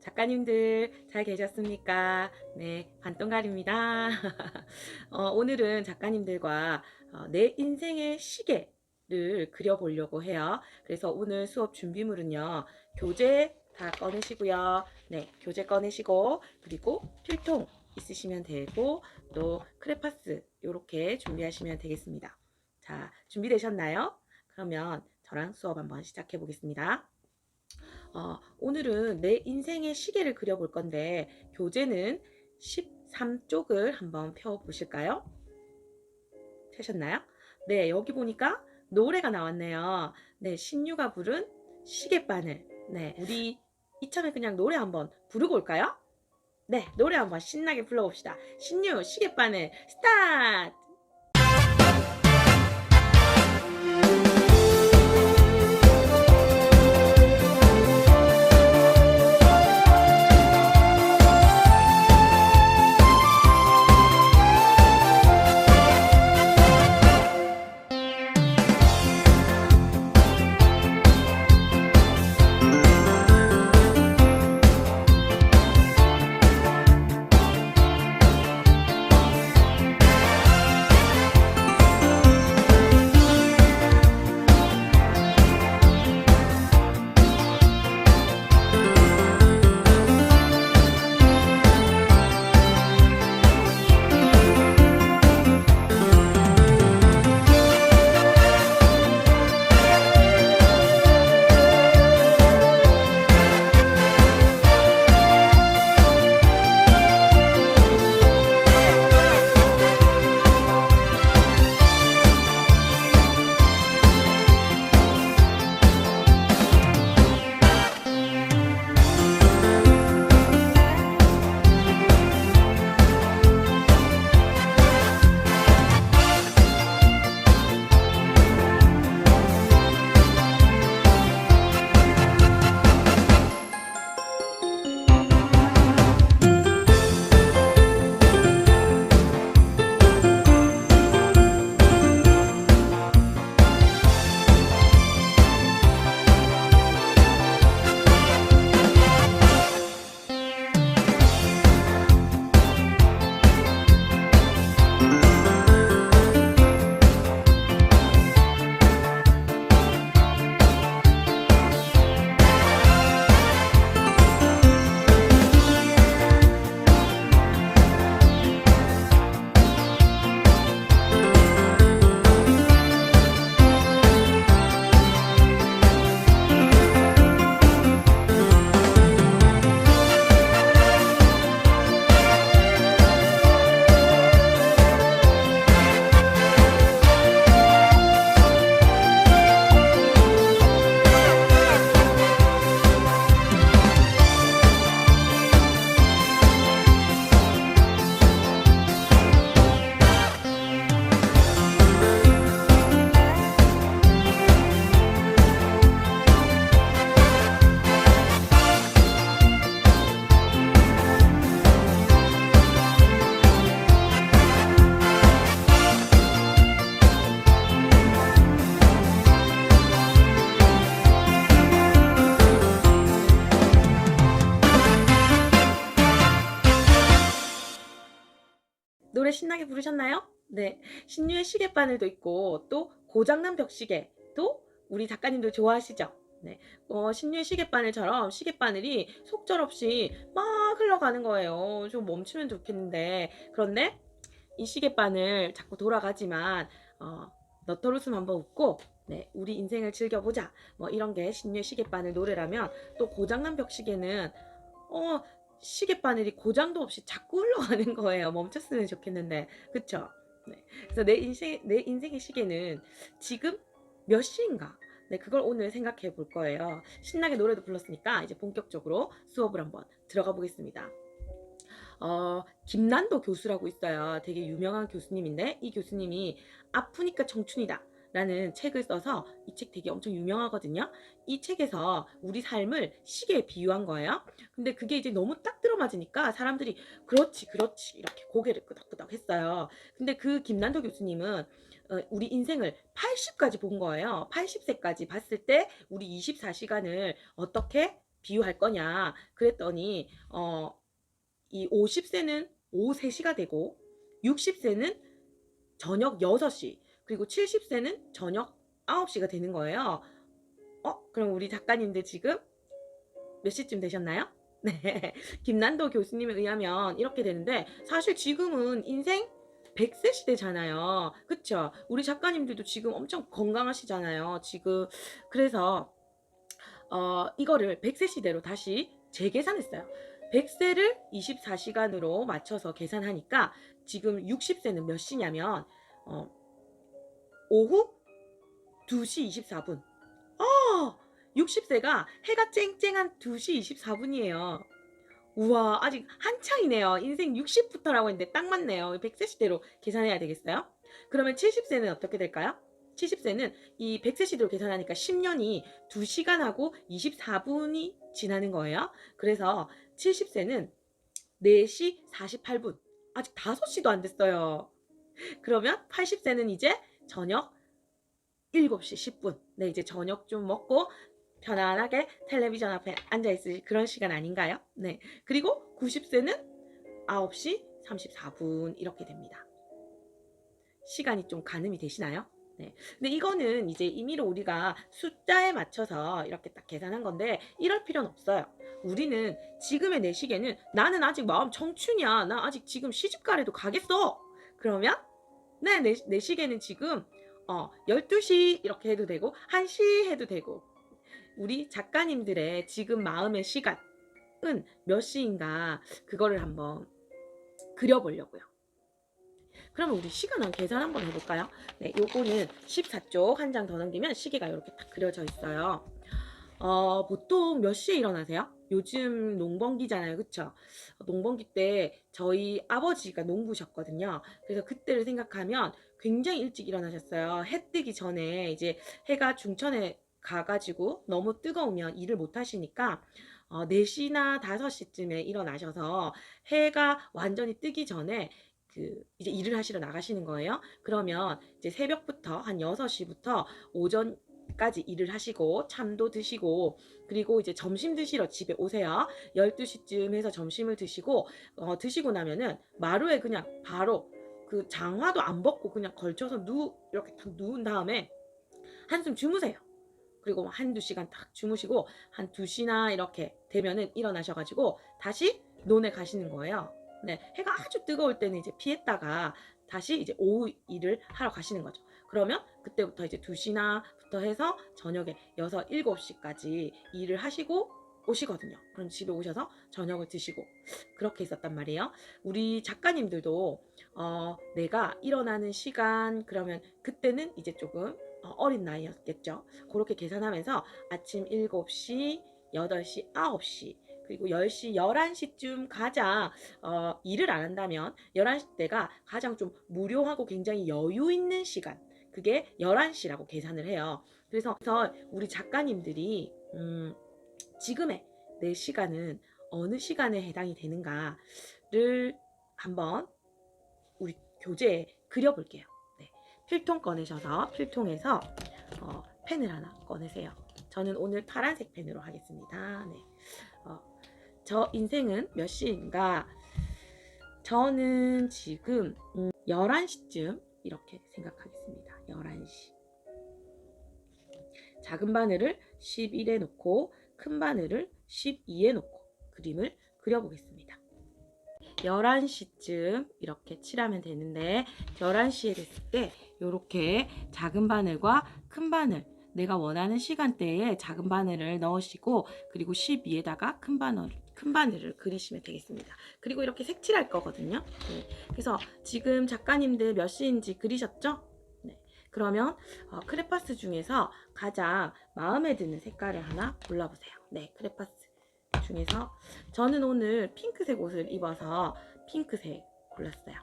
작가님들 잘 계셨습니까? 네, 반동갈입니다. 어, 오늘은 작가님들과 어, 내 인생의 시계를 그려보려고 해요. 그래서 오늘 수업 준비물은요, 교재 다 꺼내시고요. 네, 교재 꺼내시고, 그리고 필통 있으시면 되고, 또 크레파스 이렇게 준비하시면 되겠습니다. 자, 준비되셨나요? 그러면 저랑 수업 한번 시작해 보겠습니다. 어, 오늘은 내 인생의 시계를 그려볼 건데 교재는 13쪽을 한번 펴보실까요? 펴셨나요? 네, 여기 보니까 노래가 나왔네요. 네, 신유가 부른 시계바늘. 네, 우리 이참에 그냥 노래 한번 부르고 올까요? 네, 노래 한번 신나게 불러봅시다. 신유 시계바늘 스타트! 노래 신나게 부르셨나요? 네. 신유의 시계바늘도 있고 또 고장난 벽시계도 우리 작가님들 좋아하시죠? 네. 어, 신유의 시계바늘처럼 시계바늘이 속절없이 막 흘러가는 거예요. 좀 멈추면 좋겠는데 그런데 이 시계바늘 자꾸 돌아가지만 어, 너털웃음 한번 웃고 네, 우리 인생을 즐겨보자. 뭐 이런 게 신유의 시계바늘 노래라면 또 고장난 벽시계는 어, 시계 바늘이 고장도 없이 자꾸 흘러가는 거예요. 멈췄으면 좋겠는데, 그쵸? 네. 그래서 내 인생 내 인생의 시계는 지금 몇 시인가? 네, 그걸 오늘 생각해 볼 거예요. 신나게 노래도 불렀으니까 이제 본격적으로 수업을 한번 들어가 보겠습니다. 어, 김난도 교수라고 있어요. 되게 유명한 교수님인데 이 교수님이 아프니까 청춘이다. 라는 책을 써서 이 책 되게 엄청 유명하거든요. 이 책에서 우리 삶을 시계에 비유한 거예요. 근데 그게 이제 너무 딱 들어맞으니까 사람들이 그렇지, 그렇지 이렇게 고개를 끄덕끄덕 했어요. 근데 그 김난도 교수님은 어, 우리 인생을 80까지 본 거예요. 80세까지 봤을 때 우리 24시간을 어떻게 비유할 거냐 그랬더니 어, 이 50세는 오후 3시가 되고 60세는 저녁 6시 그리고 70세는 저녁 9시가 되는 거예요. 어? 그럼 우리 작가님들 지금 몇 시쯤 되셨나요? 네. 김난도 교수님에 의하면 이렇게 되는데 사실 지금은 인생 100세 시대잖아요. 그쵸? 우리 작가님들도 지금 엄청 건강하시잖아요. 지금 그래서 어, 이거를 100세 시대로 다시 재계산했어요. 100세를 24시간으로 맞춰서 계산하니까 지금 60세는 몇 시냐면 어, 오후 2시 24분. 어! 60세가 해가 쨍쨍한 2시 24분이에요. 우와, 아직 한창이네요. 인생 60부터라고 했는데 딱 맞네요. 100세 시대로 계산해야 되겠어요? 그러면 70세는 어떻게 될까요? 70세는 이 100세 시대로 계산하니까 10년이 2시간하고 24분이 지나는 거예요. 그래서 70세는 4시 48분. 아직 5시도 안 됐어요. 그러면 80세는 이제 저녁 7시 10분. 네, 이제 저녁 좀 먹고 편안하게 텔레비전 앞에 앉아있을 그런 시간 아닌가요? 네. 그리고 90세는 9시 34분 이렇게 됩니다. 시간이 좀 가늠이 되시나요? 네. 근데 이거는 이제 임의로 우리가 숫자에 맞춰서 이렇게 딱 계산한 건데 이럴 필요는 없어요. 우리는 지금의 내 시계는 나는 아직 마음 청춘이야. 나 아직 지금 시집가래도 가겠어. 그러면 네, 내, 내 시계는 지금 어, 12시 이렇게 해도 되고 1시 해도 되고 우리 작가님들의 지금 마음의 시간은 몇 시인가 그거를 한번 그려보려고요. 그러면 우리 시간 한 계산 한번 해볼까요? 네, 요거는 14쪽 한 장 더 넘기면 시계가 이렇게 딱 그려져 있어요. 어, 보통 몇 시에 일어나세요? 요즘 농번기잖아요. 그쵸? 농번기 때 저희 아버지가 농부셨거든요. 그래서 그때를 생각하면 굉장히 일찍 일어나셨어요. 해 뜨기 전에 이제 해가 중천에 가가지고 너무 뜨거우면 일을 못 하시니까 어, 4시나 5시쯤에 일어나셔서 해가 완전히 뜨기 전에 그 이제 일을 하시러 나가시는 거예요. 그러면 이제 새벽부터 한 6시부터 오전 까지 일을 하시고 참도 드시고 그리고 이제 점심 드시러 집에 오세요. 12시쯤 해서 점심을 드시고 어, 드시고 나면은 마루에 그냥 바로 그 장화도 안 벗고 그냥 걸쳐서 누 이렇게 딱 누운 다음에 한숨 주무세요. 그리고 뭐 한두 시간 딱 주무시고 한 2시나 이렇게 되면은 일어나셔가지고 다시 논에 가시는 거예요. 네, 해가 아주 뜨거울 때는 이제 피했다가 다시 이제 오후 일을 하러 가시는 거죠. 그러면 그때부터 이제 2시나 부터 해서 저녁에 6, 7시까지 일을 하시고 오시거든요. 그럼 집에 오셔서 저녁을 드시고 그렇게 있었단 말이에요. 우리 작가님들도 어, 내가 일어나는 시간 그러면 그때는 이제 조금 어, 어린 나이였겠죠. 그렇게 계산하면서 아침 7시, 8시, 9시 그리고 10시, 11시쯤 가장 어, 일을 안 한다면 11시 때가 가장 좀 무료하고 굉장히 여유 있는 시간. 그게 11시라고 계산을 해요. 그래서 우리 작가님들이 음, 지금의 내 시간은 어느 시간에 해당이 되는가를 한번 우리 교재에 그려볼게요. 네. 필통 꺼내셔서 필통에서 어, 펜을 하나 꺼내세요. 저는 오늘 파란색 펜으로 하겠습니다. 네. 어, 저 인생은 몇 시인가? 저는 지금 음, 11시쯤 이렇게 생각하겠습니다. 11시. 작은 바늘을 11에 놓고 큰 바늘을 12에 놓고 그림을 그려보겠습니다. 11시쯤 이렇게 칠하면 되는데 11시에 됐을 때 이렇게 작은 바늘과 큰 바늘 내가 원하는 시간대에 작은 바늘을 넣으시고 그리고 12에다가 큰 바늘 큰 바늘을 그리시면 되겠습니다. 그리고 이렇게 색칠할 거거든요. 네. 그래서 지금 작가님들 몇 시인지 그리셨죠? 네. 그러면 어, 크레파스 중에서 가장 마음에 드는 색깔을 하나 골라보세요. 네, 크레파스 중에서 저는 오늘 핑크색 옷을 입어서 핑크색 골랐어요.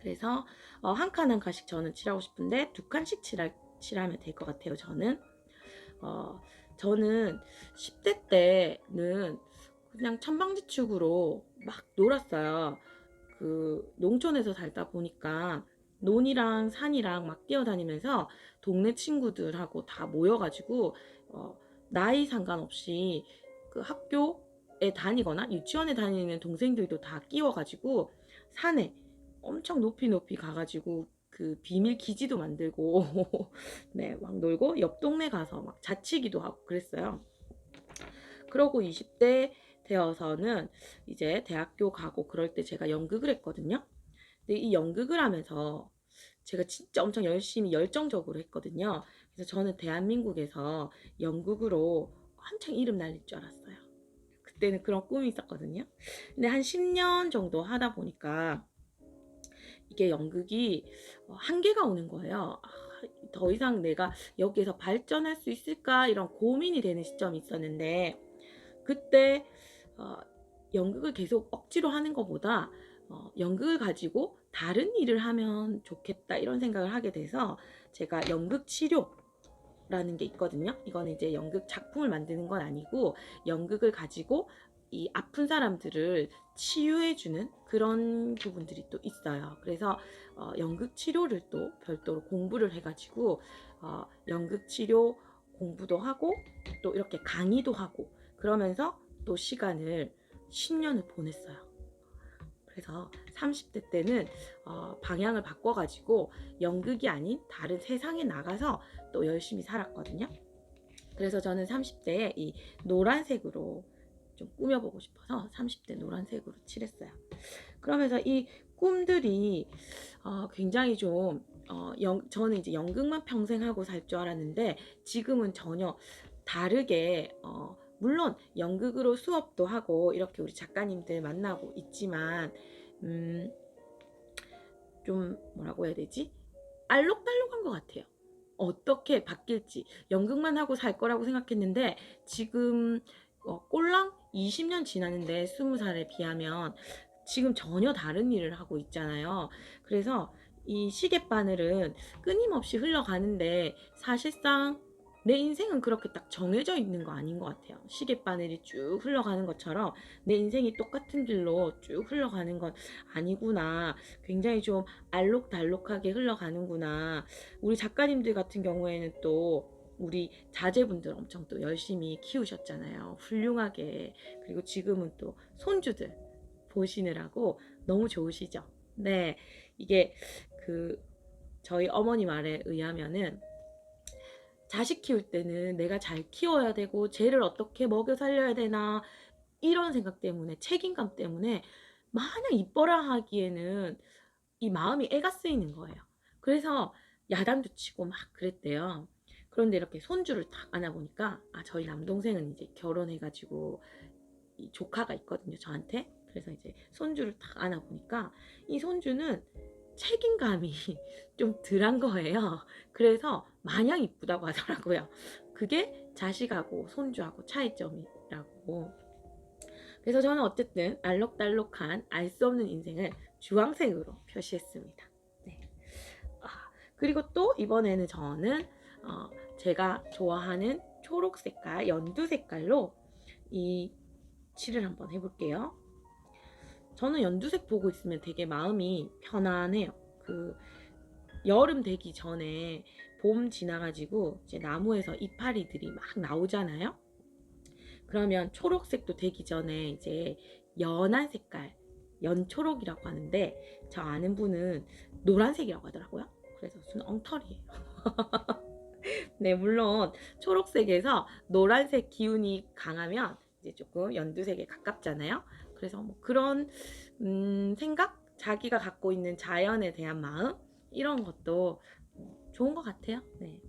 그래서 어, 한칸한 칸씩 저는 칠하고 싶은데 두 칸씩 칠할, 칠하면 될 것 같아요. 저는 어, 저는 10대 때는 그냥 천방지축으로 막 놀았어요. 그 농촌에서 살다 보니까 논이랑 산이랑 막 뛰어다니면서 동네 친구들하고 다 모여가지고 어, 나이 상관없이 그 학교에 다니거나 유치원에 다니는 동생들도 다 끼워가지고 산에 엄청 높이 높이 가가지고 그 비밀 기지도 만들고 네 막 놀고 옆 동네 가서 막 자치기도 하고 그랬어요. 그러고 20대 되어서는 이제 대학교 가고 그럴 때 제가 연극을 했거든요. 근데 이 연극을 하면서 제가 진짜 엄청 열심히 열정적으로 했거든요. 그래서 저는 대한민국에서 연극으로 한창 이름 날릴 줄 알았어요. 그때는 그런 꿈이 있었거든요. 근데 한 10년 정도 하다 보니까 이게 연극이 어, 한계가 오는 거예요. 아, 더 이상 내가 여기에서 발전할 수 있을까 이런 고민이 되는 시점이 있었는데 그때 어, 연극을 계속 억지로 하는 것보다 어, 연극을 가지고 다른 일을 하면 좋겠다 이런 생각을 하게 돼서 제가 연극 치료 라는 게 있거든요. 이거는 이제 연극 작품을 만드는 건 아니고 연극을 가지고 이 아픈 사람들을 치유해주는 그런 부분들이 또 있어요. 그래서 어, 연극 치료를 또 별도로 공부를 해가지고 어, 연극 치료 공부도 하고 또 이렇게 강의도 하고 그러면서 또 시간을 10년을 보냈어요. 그래서 30대 때는 어, 방향을 바꿔가지고 연극이 아닌 다른 세상에 나가서 또 열심히 살았거든요. 그래서 저는 30대에 이 노란색으로 좀 꾸며보고 싶어서 30대 노란색으로 칠했어요. 그러면서 이 꿈들이 어, 굉장히 좀 어, 연, 저는 이제 연극만 평생 하고 살 줄 알았는데 지금은 전혀 다르게 어, 물론 연극으로 수업도 하고 이렇게 우리 작가님들 만나고 있지만 음, 좀 뭐라고 해야 되지? 알록달록한 것 같아요. 어떻게 바뀔지 연극만 하고 살 거라고 생각했는데 지금 어, 꼴랑 20년 지났는데 20살에 비하면 지금 전혀 다른 일을 하고 있잖아요. 그래서 이 시계 바늘은 끊임없이 흘러가는데 사실상 내 인생은 그렇게 딱 정해져 있는 거 아닌 것 같아요. 시계바늘이 쭉 흘러가는 것처럼 내 인생이 똑같은 길로 쭉 흘러가는 건 아니구나. 굉장히 좀 알록달록하게 흘러가는구나. 우리 작가님들 같은 경우에는 또 우리 자제분들 엄청 또 열심히 키우셨잖아요. 훌륭하게. 그리고 지금은 또 손주들 보시느라고 너무 좋으시죠? 네. 이게 그 저희 어머니 말에 의하면은 자식 키울 때는 내가 잘 키워야 되고 쟤를 어떻게 먹여 살려야 되나 이런 생각 때문에 책임감 때문에 마냥 이뻐라 하기에는 이 마음이 애가 쓰이는 거예요. 그래서 야단도 치고 막 그랬대요. 그런데 이렇게 손주를 딱 안아보니까 아 저희 남동생은 이제 결혼해가지고 이 조카가 있거든요 저한테 그래서 이제 손주를 딱 안아보니까 이 손주는 책임감이 좀 덜한 거예요. 그래서 마냥 이쁘다고 하더라고요. 그게 자식하고 손주하고 차이점이라고. 그래서 저는 어쨌든 알록달록한 알 수 없는 인생을 주황색으로 표시했습니다. 네. 아, 그리고 또 이번에는 저는 어, 제가 좋아하는 초록 색깔, 연두 색깔로 이 칠을 한번 해볼게요. 저는 연두색 보고 있으면 되게 마음이 편안해요. 그 여름 되기 전에 봄 지나가지고 이제 나무에서 이파리들이 막 나오잖아요. 그러면 초록색도 되기 전에 이제 연한 색깔, 연초록이라고 하는데 저 아는 분은 노란색이라고 하더라고요. 그래서 저는 엉터리예요. 네, 물론 초록색에서 노란색 기운이 강하면 이제 조금 연두색에 가깝잖아요. 그래서 뭐 그런 음, 생각, 자기가 갖고 있는 자연에 대한 마음 이런 것도 좋은 것 같아요. 네.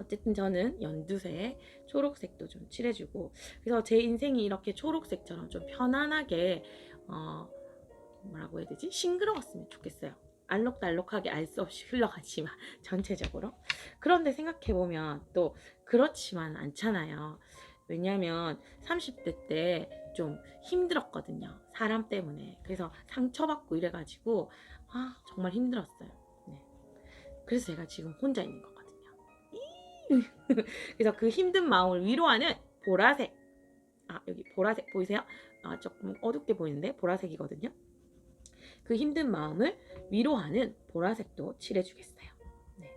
어쨌든 저는 연두색, 초록색도 좀 칠해주고 그래서 제 인생이 이렇게 초록색처럼 좀 편안하게 어, 뭐라고 해야 되지? 싱그러웠으면 좋겠어요. 알록달록하게 알 수 없이 흘러가지만 전체적으로 그런데 생각해보면 또 그렇지만 않잖아요. 왜냐하면 30대 때 좀 힘들었거든요. 사람 때문에. 그래서 상처받고 이래가지고 아 정말 힘들었어요. 네. 그래서 제가 지금 혼자 있는 거거든요. 그래서 그 힘든 마음을 위로하는 보라색. 아 여기 보라색 보이세요? 아 조금 어둡게 보이는데 보라색이거든요. 그 힘든 마음을 위로하는 보라색도 칠해주겠어요. 네.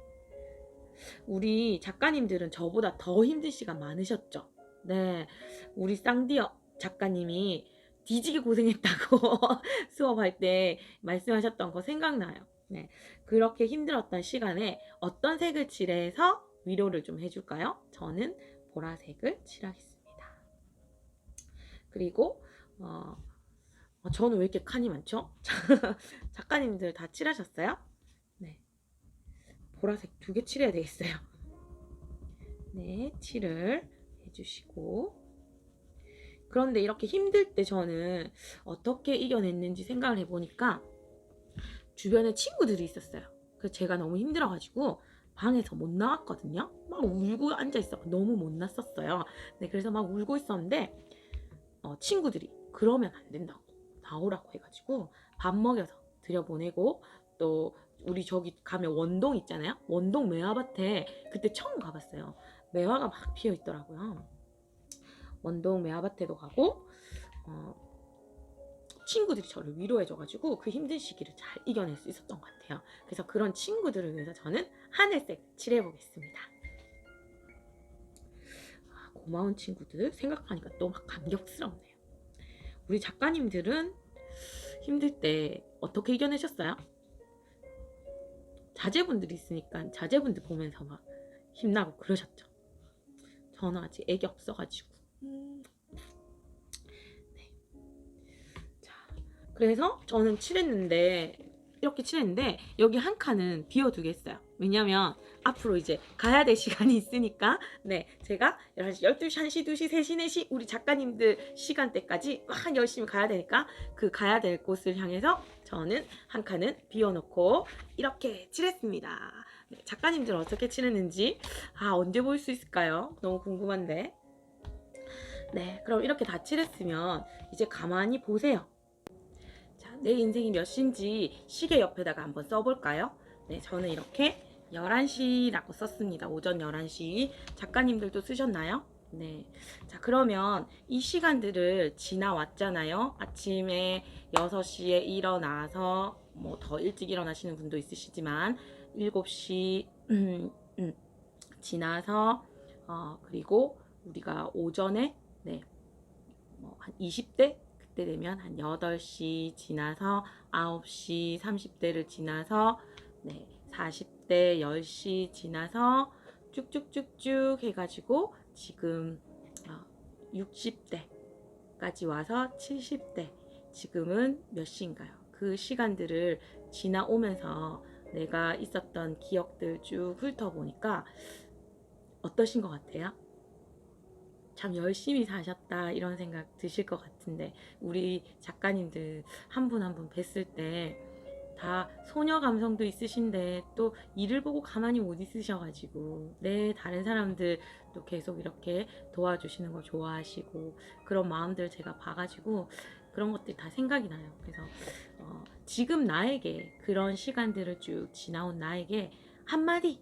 우리 작가님들은 저보다 더 힘든 시간 많으셨죠? 네, 우리 쌍디어 작가님이 뒤지게 고생했다고 수업할 때 말씀하셨던 거 생각나요. 네, 그렇게 힘들었던 시간에 어떤 색을 칠해서 위로를 좀 해줄까요? 저는 보라색을 칠하겠습니다. 그리고 어, 어, 저는 왜 이렇게 칸이 많죠? 작가님들 다 칠하셨어요? 네, 보라색 두 개 칠해야 되겠어요. 네, 칠을 해주시고 그런데 이렇게 힘들 때 저는 어떻게 이겨냈는지 생각을 해보니까 주변에 친구들이 있었어요. 그래서 제가 너무 힘들어가지고 방에서 못 나왔거든요. 막 울고 앉아 있어. 너무 못 났었어요. 네, 그래서 막 울고 있었는데 어, 친구들이 그러면 안 된다고 나오라고 해가지고 밥 먹여서 들여보내고 또 우리 저기 가면 원동 있잖아요. 원동 매화밭에 그때 처음 가봤어요. 매화가 막 피어 있더라고요. 원동 매화밭에도 가고 어, 친구들이 저를 위로해줘가지고 그 힘든 시기를 잘 이겨낼 수 있었던 것 같아요. 그래서 그런 친구들을 위해서 저는 하늘색 칠해보겠습니다. 아, 고마운 친구들 생각하니까 또 막 감격스럽네요. 우리 작가님들은 힘들 때 어떻게 이겨내셨어요? 자제분들이 있으니까 자제분들 보면서 막 힘나고 그러셨죠. 저는 아직 애기 없어가지고. 음. 네. 자, 그래서 저는 칠했는데 이렇게 칠했는데 여기 한 칸은 비워두겠어요. 왜냐면 앞으로 이제 가야 될 시간이 있으니까 네 제가 11시, 12시, 1시, 2시, 3시, 4시 우리 작가님들 시간대까지 막 열심히 가야 되니까 그 가야 될 곳을 향해서 저는 한 칸은 비워놓고 이렇게 칠했습니다. 네, 작가님들 어떻게 칠했는지 아 언제 볼 수 있을까요? 너무 궁금한데 네 그럼 이렇게 다 칠했으면 이제 가만히 보세요. 자, 내 인생이 몇 시인지 시계 옆에다가 한번 써볼까요? 네, 저는 이렇게 11시라고 썼습니다. 오전 11시. 작가님들도 쓰셨나요? 네. 자, 그러면 이 시간들을 지나왔잖아요. 아침에 6시에 일어나서 뭐 더 일찍 일어나시는 분도 있으시지만 7시 음, 음, 지나서 어, 그리고 우리가 오전에 네. 뭐 한 20대 그때 되면 한 8시 지나서 9시 30대를 지나서 네, 40대 10시 지나서 쭉쭉쭉쭉 해가지고 지금 어, 60대까지 와서 70대 지금은 몇 시인가요? 그 시간들을 지나오면서 내가 있었던 기억들 쭉 훑어보니까 어떠신 것 같아요? 참 열심히 사셨다 이런 생각 드실 것 같은데 우리 작가님들 한 분 한 분 뵀을 때 다 소녀 감성도 있으신데 또 일을 보고 가만히 못 있으셔가지고 네 다른 사람들 또 계속 이렇게 도와주시는 거 좋아하시고 그런 마음들 제가 봐가지고 그런 것들이 다 생각이 나요. 그래서 어, 지금 나에게 그런 시간들을 쭉 지나온 나에게 한마디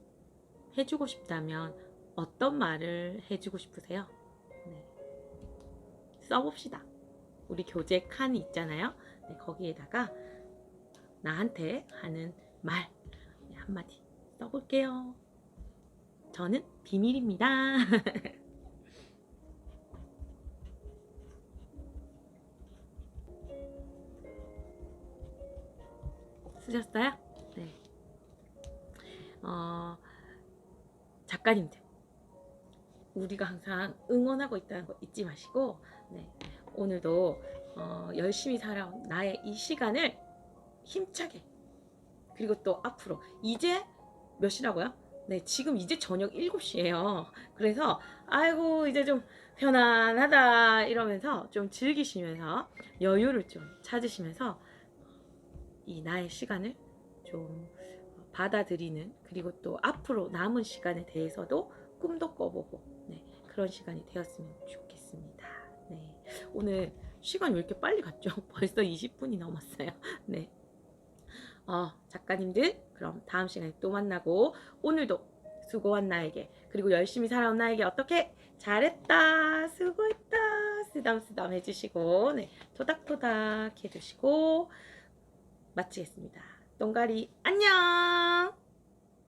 해주고 싶다면 어떤 말을 해주고 싶으세요? 네. 써봅시다. 우리 교재 칸이 있잖아요. 네, 거기에다가 나한테 하는 말 네, 한마디 써볼게요. 저는 비밀입니다. 쓰셨어요? 네. 어, 작가님들. 우리가 항상 응원하고 있다는 거 잊지 마시고, 네. 오늘도 어, 열심히 살아온 나의 이 시간을 힘차게 그리고 또 앞으로 이제 몇 시라고요? 네, 지금 이제 저녁 7시예요. 그래서 아이고 이제 좀 편안하다 이러면서 좀 즐기시면서 여유를 좀 찾으시면서 이 나의 시간을 좀 받아들이는 그리고 또 앞으로 남은 시간에 대해서도 꿈도 꿔보고 네, 그런 시간이 되었으면 좋겠습니다. 네, 오늘 시간이 왜 이렇게 빨리 갔죠? 벌써 20분이 넘었어요. 네. 어, 작가님들, 그럼 다음 시간에 또 만나고, 오늘도 수고한 나에게, 그리고 열심히 살아온 나에게 어떻게 잘했다, 수고했다, 쓰담쓰담 해주시고, 네, 토닥토닥 해주시고, 마치겠습니다. 똥가리, 안녕!